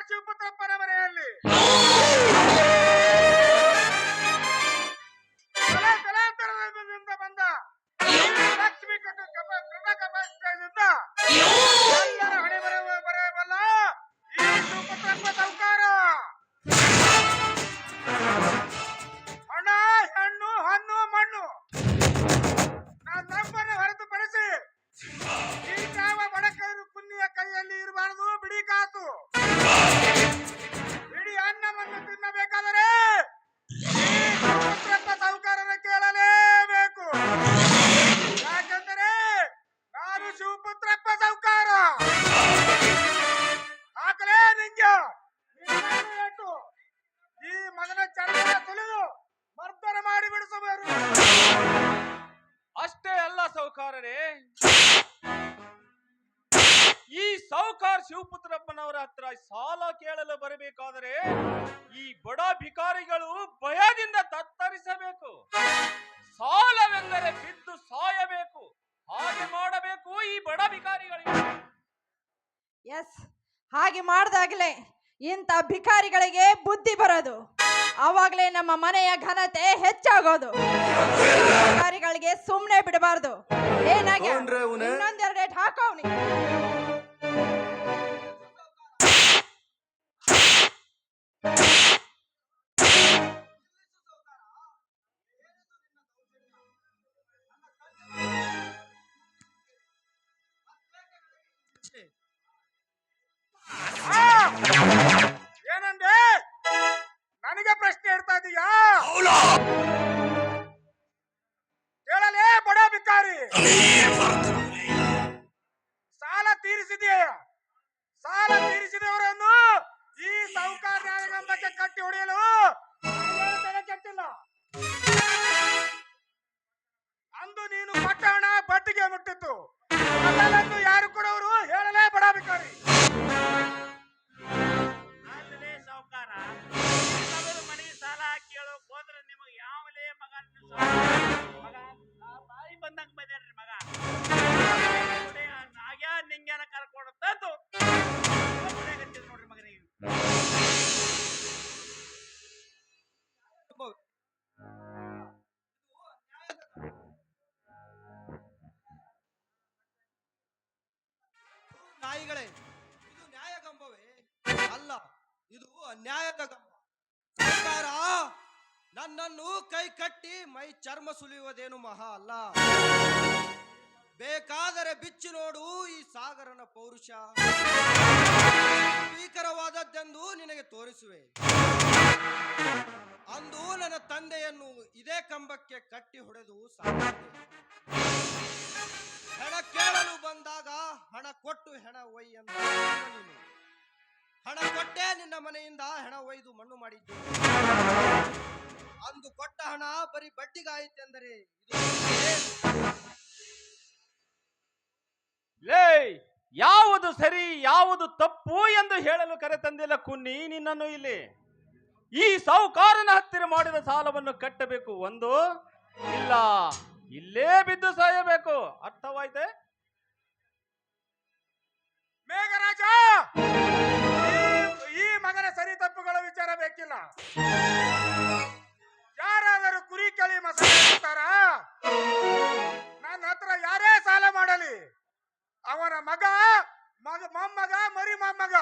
Charge ಪುತ್ರ ಪರಮರೆಯಲ್ಲಿ ಬಡ ಭಿಕಾರಿಗಳು ಭಯದಿಂದ ತತ್ತರಿಸಬೇಕು. ಸಾಲವೆಂದರೆ ಬಿದ್ದು ಸಾಯಬೇಕು. ಹಾಗೆ ಮಾಡಬೇಕು ಈ ಬಡ ಭಿಕಾರಿಗಳಿಗೆ. ಎಸ್ ಹಾಗೆ ಮಾಡಿದಾಗಲೇ ಇಂಥ ಭಿಕಾರಿಗಳಿಗೆ ಬುದ್ಧಿ ಬರೋದು. ಆವಾಗಲೇ ನಮ್ಮ ಮನೆಯ ಘನತೆ ಹೆಚ್ಚಾಗೋದು. ಭಿಕಾರಿಗಳಿಗೆ ಸುಮ್ಮನೆ ಬಿಡಬಾರ್ದು. ಮುಟ್ಟಿತ್ತು. ಅದನ್ನು ಯಾರು ಕೊಡೋರು ಹೇಳಲೇ ಬಡ ಭಿಕಾರಿ ಅಲ್ಲದೆ ಸಾವುಕಾರ ಮನೆಗೆ ಸಾಲ ಕೇಳೋಕ್ ಹೋದ್ರೆ ನಿಮಗೆ ಯಾವಲೇ ಮಗ ಮಗ ಬಾಯಿ ಬಂದಂಗ ಬಂದ್ರಿ ಮಗ. ನನ್ನನ್ನು ಕೈ ಕಟ್ಟಿ ಮೈ ಚರ್ಮ ಸುಲಿಯುವುದೇನು ಮಹಾ ಅಲ್ಲ? ಬೇಕಾದರೆ ಬಿಚ್ಚಿ ನೋಡು ಈ ಸಾಗರನ ಪೌರುಷ. ಭೀಕರವಾದದ್ದೆಂದು ನಿನಗೆ ತೋರಿಸುವೆ. ಅಂದು ನನ್ನ ತಂದೆಯನ್ನು ಇದೇ ಕಂಬಕ್ಕೆ ಕಟ್ಟಿ ಹೊಡೆದು ಸಾಕಿದೆ ಹೆಣ ಕೇಳಲು ಬಂದಾಗ ಹಣ ಕೊಟ್ಟು ಹೆಣ ಒಯ್ ಅಂತ ಹಣ ಕೊಟ್ಟೆ ನಿನ್ನ ಮನೆಯಿಂದ ಹೆಣ ಒಯ್ದು ಮಣ್ಣು ಮಾಡಿದ್ದು. ಅಂದು ಕೊಟ್ಟ ಹಣ ಬರೀ ಬಡ್ಡಿಗಾಯಿತೆಂದರೆ? ಲೇ, ಯಾವುದು ಸರಿ, ಯಾವುದು ತಪ್ಪು ಎಂದು ಹೇಳಲು ಕರೆತಂದಿಲ್ಲ ಕುನ್ನಿ, ನಿನ್ನನ್ನು ಇಲ್ಲಿ. ಈ ಸಾಹುಕಾರನ ಹತ್ತಿರ ಮಾಡಿದ ಸಾಲವನ್ನು ಕಟ್ಟಬೇಕು ಒಂದು, ಇಲ್ಲ, ಇಲ್ಲೇ ಬಿದ್ದು ಸಾಯಬೇಕು. ಅರ್ಥವಾಯ್ತೆ? ಮೇಘರಾಜ! ಈ ಮಗನ ಸರಿ ತಪ್ಪುಗಳ ವಿಚಾರ ಬೇಕಿಲ್ಲ. ಯಾರಾದರೂ ಕುರಿ ಕಳಿ ಮಸಾಲೆ ನನ್ನ ಹತ್ರ ಯಾರೇ ಸಾಲ ಮಾಡಲಿ. ಅವನ ಮಗ ಮಗ, ಮೊಮ್ಮಗ, ಮರಿ ಮೊಮ್ಮಗ,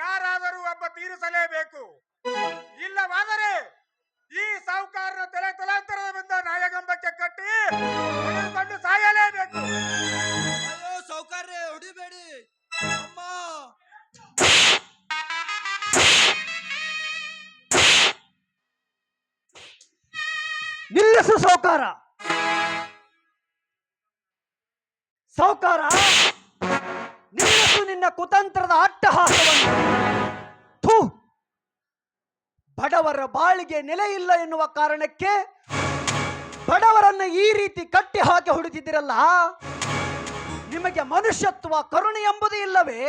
ಯಾರಾದರೂ ಒಬ್ಬ ತೀರಿಸಲೇಬೇಕು. ಇಲ್ಲವಾದರೆ ಈ ಸಾಹುಕಾರನ ತಲೆ ತಲಾಂತರದ ಬಂದ ನಾಯಗಂಬಕ್ಕೆ ಕಟ್ಟಿ ಸಾಯಲೇಬೇಕು. ನಿಲ್ಲಿಸು ಸೌಕಾರ ಸೌಕಾರ ನಿಲ್ಲಿಸು ನಿನ್ನ ಕುತಂತ್ರದ ಅಟ್ಟಹಾಸವನ್ನು. ಥೂ, ಬಡವರ ಬಾಳಿಗೆ ನೆಲೆ ಇಲ್ಲ ಎನ್ನುವ ಕಾರಣಕ್ಕೆ ಬಡವರನ್ನ ಈ ರೀತಿ ಕಟ್ಟಿ ಹಾಕಿ ಹೊಡೆದಿದ್ದೀರಲ್ಲ? ನಿಮಗೆ ಮನುಷ್ಯತ್ವ, ಕರುಣೆ ಎಂಬುದು ಇಲ್ಲವೇ?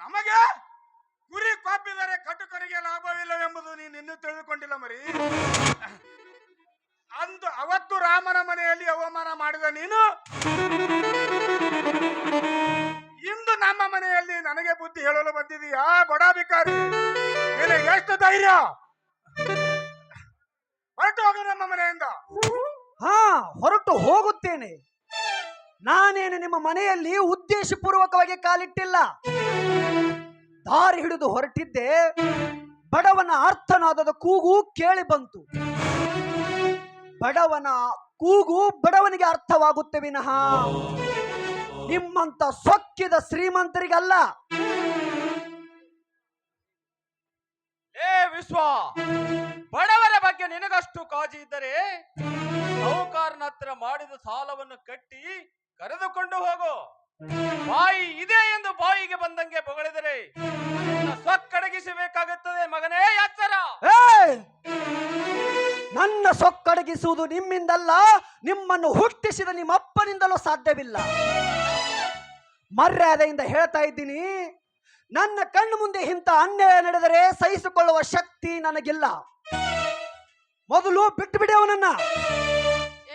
ನಮಗೆ ಕಟುಕರಿಗೆ ಲಾಭವಿಲ್ಲವೆಂಬುದು ನೀನು ಇನ್ನೂ ತಿಳಿದುಕೊಂಡಿಲ್ಲ ಮರಿ. ಅಂದು ಅವತ್ತು ರಾಮನ ಮನೆಯಲ್ಲಿ ಅವಮಾನ ಮಾಡಿದ ನೀನು? ಇಂದು ನಮ್ಮ ಮನೆಯಲ್ಲಿ ನನಗೆ ಬುದ್ಧಿ ಹೇಳಲು ಬಂದಿದೀಯಾ? ಬಡ ನಿನಗೆ ಎಷ್ಟು ಧೈರ್ಯ? ಹೊರಟು ಹೋಗ ನಮ್ಮ ಮನೆಯಿಂದ. ಹಾ, ಹೊರಟು ಹೋಗುತ್ತೇನೆ. ನಾನೇನು ನಿಮ್ಮ ಮನೆಯಲ್ಲಿ ಉದ್ದೇಶಪೂರ್ವಕವಾಗಿ ಕಾಲಿಟ್ಟಿಲ್ಲ? ದಾರಿ ಹಿಡಿದು ಹೊರಟಿದ್ದೆ. ಬಡವನ ಅರ್ಥನಾದದ ಕೂಗು ಕೇಳಿ ಬಂತು. ಬಡವನ ಕೂಗು ಬಡವನಿಗೆ ಅರ್ಥವಾಗುತ್ತೆ ವಿನಃ. ನಿಮ್ಮಂತ ಸೊಕ್ಕಿದ ಶ್ರೀಮಂತರಿಗಲ್ಲ. ಏ ವಿಶ್ವ, ಬಡವರ ಬಗ್ಗೆ ನಿನಗಷ್ಟು ಕಾಜಿ ಇದ್ದರೆ ಸಾಹುಕಾರನ ಹತ್ರ ಮಾಡಿದ ಸಾಲವನ್ನು ಕಟ್ಟಿ ಕರೆದುಕೊಂಡು ಹೋಗು. ಬಾಯಿ ಇದೆ ಎಂದು ಬಾಯಿಗೆ ಬಂದಂಗೆ ಬೊಗಳಿದರೆ ನನ್ನ ಸೊಕ್ಕಡಗಿಸಬೇಕಾಗುತ್ತದೆ ಮಗನೇ ಯಾಚರ ಏ ನನ್ನ ಸೊಕ್ಕಡಗಿಸುವುದು ನಿಮ್ಮಿಂದಲ್ಲ ನಿಮ್ಮನ್ನು ಹುಟ್ಟಿಸಿದ ನಿಮ್ಮ ಅಪ್ಪನಿಂದಲೂ ಸಾಧ್ಯವಿಲ್ಲ. ಮರ್ಯಾದೆಯಿಂದ ಹೇಳ್ತಾ ಇದ್ದೀನಿ ನನ್ನ ಕಣ್ಣು ಮುಂದೆ ಇಂಥ ಅನ್ಯಾಯ ನಡೆದರೆ ಸಹಿಸಿಕೊಳ್ಳುವ ಶಕ್ತಿ ನನಗಿಲ್ಲ. ಮೊದಲು ಬಿಟ್ಟು ಬಿಡಿ ಅವನನ್ನ.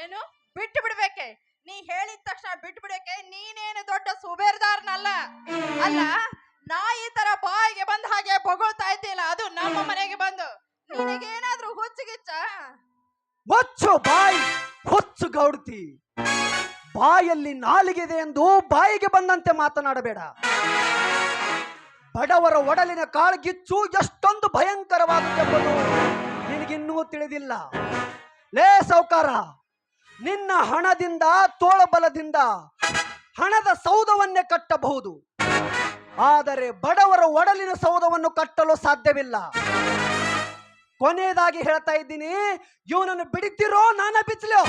ಏನು? ಬಿಟ್ಟು ಬಿಡ್ಬೇಕೆ? ನೀ ಹೇಳಿದ ತಕ್ಷಣ ಬಿಟ್ಬಿಡಕ್ಕೆ ನೀನೇನು ದೊಡ್ಡ ಸುಬೇರ್ದಾರ್ನಲ್ಲ? ಅಲ್ಲ ನಾಯಿ ತರ ಬಾಯಿಗೆ ಬಂದ ಹಾಗೆ ಬೊಗಳ್ತಾ ಇದ್ದಿಲ್ಲ ಅದು ನಮ್ಮ ಮನೆಗೆ ಬಂದು. ನಿನಗೇನಾದ್ರೂ ಹುಚ್ಚುಗಿಚ್ಚ ಹೊಚ್ಚು ಬಾಯಿ, ಹುಚ್ಚು ಗೌಡ್ತಿ. ಬಾಯಲ್ಲಿ ನಾಲಿಗೆದೆ ಎಂದು ಬಾಯಿಗೆ ಬಂದಂತೆ ಮಾತನಾಡಬೇಡ. ಬಡವರ ಒಡಲಿನ ಕಾಳ್ಗಿಚ್ಚು ಎಷ್ಟೊಂದು ಭಯಂಕರವಾದದ್ದೆಂಬುದು ನಿನಗಿನ್ನೂ ತಿಳಿದಿಲ್ಲ. ಲೇ ಸೌಕಾರ ನಿನ್ನ ಹಣದಿಂದ, ತೋಳಬಲದಿಂದ ಹಣದ ಸೌಧವನ್ನೇ ಕಟ್ಟಬಹುದು. ಆದರೆ ಬಡವರ ಒಡಲಿನ ಸೌಧವನ್ನು ಕಟ್ಟಲು ಸಾಧ್ಯವಿಲ್ಲ. ಕೊನೆಯದಾಗಿ ಹೇಳ್ತಾ ಇದ್ದೀನಿ, ಇವನನ್ನು ಬಿಡಿತಿರೋ ನಾನ ಬಿಚ್ಚಲೋ?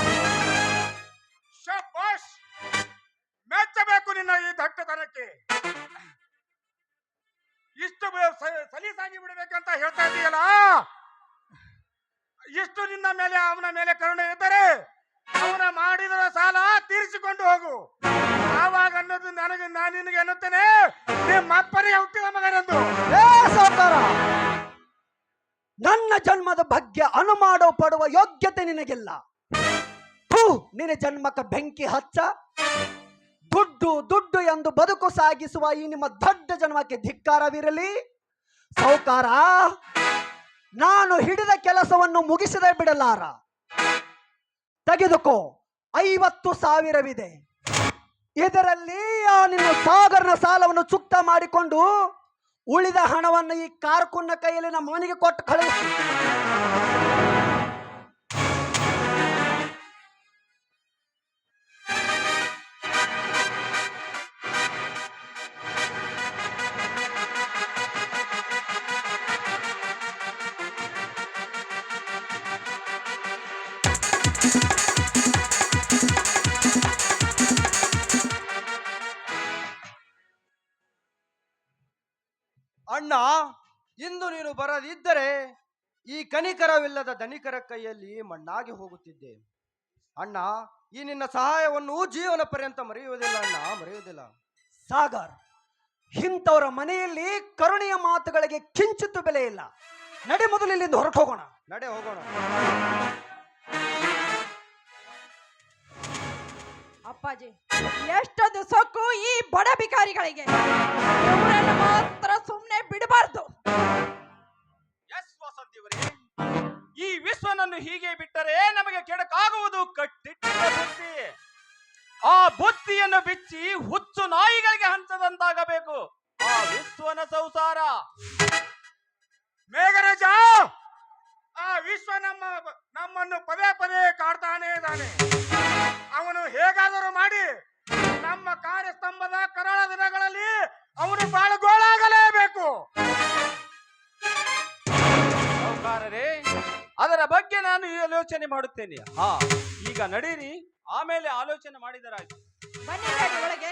ಮೆಚ್ಚಬೇಕು ನಿನ್ನ ಈ ದಟ್ಟತನಕ್ಕೆ. ಇಷ್ಟು ಸಲೀಸಾಗಿ ಬಿಡಬೇಕಂತ ಹೇಳ್ತಾ ಇದೀಯಲ್ಲ? ಇಷ್ಟು ನಿನ್ನ ಮೇಲೆ, ಅವನ ಮೇಲೆ ಕರುಣೆ ಇದ್ದರೆ ಅವನ ಮಾಡಿದ ಸಾಲ ತೀರಿಸಿಕೊಂಡು ಹೋಗು. ಆವಾಗ ಅನ್ನೋದು ನನಗೆ ನಾನು ನಿನಗೆ ಅನ್ನುತ್ತೇನೆ. ನಿಮ್ಮ ಅಪ್ಪನಿಗೆ ಹುಟ್ಟಿದ ಮಗನೆಂದು. ಏ ನನ್ನ ಜನ್ಮದ ಬಗ್ಗೆ ಅನುಮಾನ ಪಡುವ ಯೋಗ್ಯತೆ ನಿನಗಿಲ್ಲ. ಥೂ, ನಿನ್ನ ಜನ್ಮಕ ಬೆಂಕಿ ಹಚ್ಚ. ದುಡ್ಡು ದುಡ್ಡು ಎಂದು ಬದುಕು ಸಾಗಿಸುವ ಈ ನಿಮ್ಮ ದೊಡ್ಡ ಜನ್ಮಕ್ಕೆ ಧಿಕ್ಕಾರವಿರಲಿ. ಸೌಕಾರ, ನಾನು ಹಿಡಿದ ಕೆಲಸವನ್ನು ಮುಗಿಸದೆ ಬಿಡಲಾರ. ತೆಗೆದುಕೋ. ಐವತ್ತು ಸಾವಿರವಿದೆ. ಇದರಲ್ಲಿ ಆ ನಿನ್ನ ಸಾಗರನ ಸಾಲವನ್ನು ಚುಕ್ತ ಮಾಡಿಕೊಂಡು ಉಳಿದ ಹಣವನ್ನು ಈ ಕಾರ್ಕುನ್ನ ಕೈಯಲ್ಲಿ ನಮ್ಮ ಮನೆಗೆ ಕೊಟ್ಟು ಕಳುಹಿಸಿ ಕನಿಕರವಿಲ್ಲದ ಧನಿಕರ ಕೈಯಲ್ಲಿ ಮಣ್ಣಾಗಿ ಹೋಗುತ್ತಿದ್ದೆ. ಅಣ್ಣ ಈ ನಿನ್ನ ಸಹಾಯವನ್ನು ಜೀವನ ಪರ್ಯಂತ ಮರೆಯುವುದಿಲ್ಲ ಅಣ್ಣ ಮರೆಯುವುದಿಲ್ಲ. ಸಾಗರ್ ಇಂಥವರ ಮನೆಯಲ್ಲಿ ಕರುಣೆಯ ಮಾತುಗಳಿಗೆ ಕಿಂಚಿತ್ತು ಬೆಲೆ ಇಲ್ಲ. ನಡೆ ಮೊದಲು ಇಲ್ಲಿಂದ ಹೊರಟು ಹೋಗೋಣ. ನಡೆ ಹೋಗೋಣ. ಅಪ್ಪಾಜಿ ಎಷ್ಟೊಂದು ಸೊಕ್ಕು ಈ ಬಡ ಭಿಕಾರಿಗಳಿಗೆ? ಮಾತ್ರ ಸುಮ್ಮನೆ ಬಿಡಬಾರ್ದು. ಈ ವಿಶ್ವನನ್ನು ಹೀಗೆ ಬಿಟ್ಟರೆ ನಮಗೆ ಕೆಡಕಾಗುವುದು ಕಟ್ಟಿಟ್ಟ ಬುತ್ತಿ ಆ ಬುತ್ತಿಯನ್ನು ಬಿಚ್ಚಿ ಹುಚ್ಚು ನಾಯಿಗಳಿಗೆ ಹಂಚದಂತಾಗಬೇಕು. ಆ ವಿಶ್ವನ ಸಂಸಾರ. ಮೇಘರಾಜ, ಆ ವಿಶ್ವ ನಮ್ಮ, ನಮ್ಮನ್ನು ಪದೇ ಪದೇ ಕಾಡ್ತಾನೇ ಇದ್ದಾನೆ. ಮಾಡುತ್ತೇನೆ ಹಾ ಈಗ ನಡೀರಿ ಆಮೇಲೆ ಆಲೋಚನೆ ಮಾಡಿದರಾಯ್ತು ಬನ್ನಿ ಡ್ಯಾಡಿ ಒಳಗೆ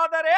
ಬದುಕಬೇಕಾದರೆ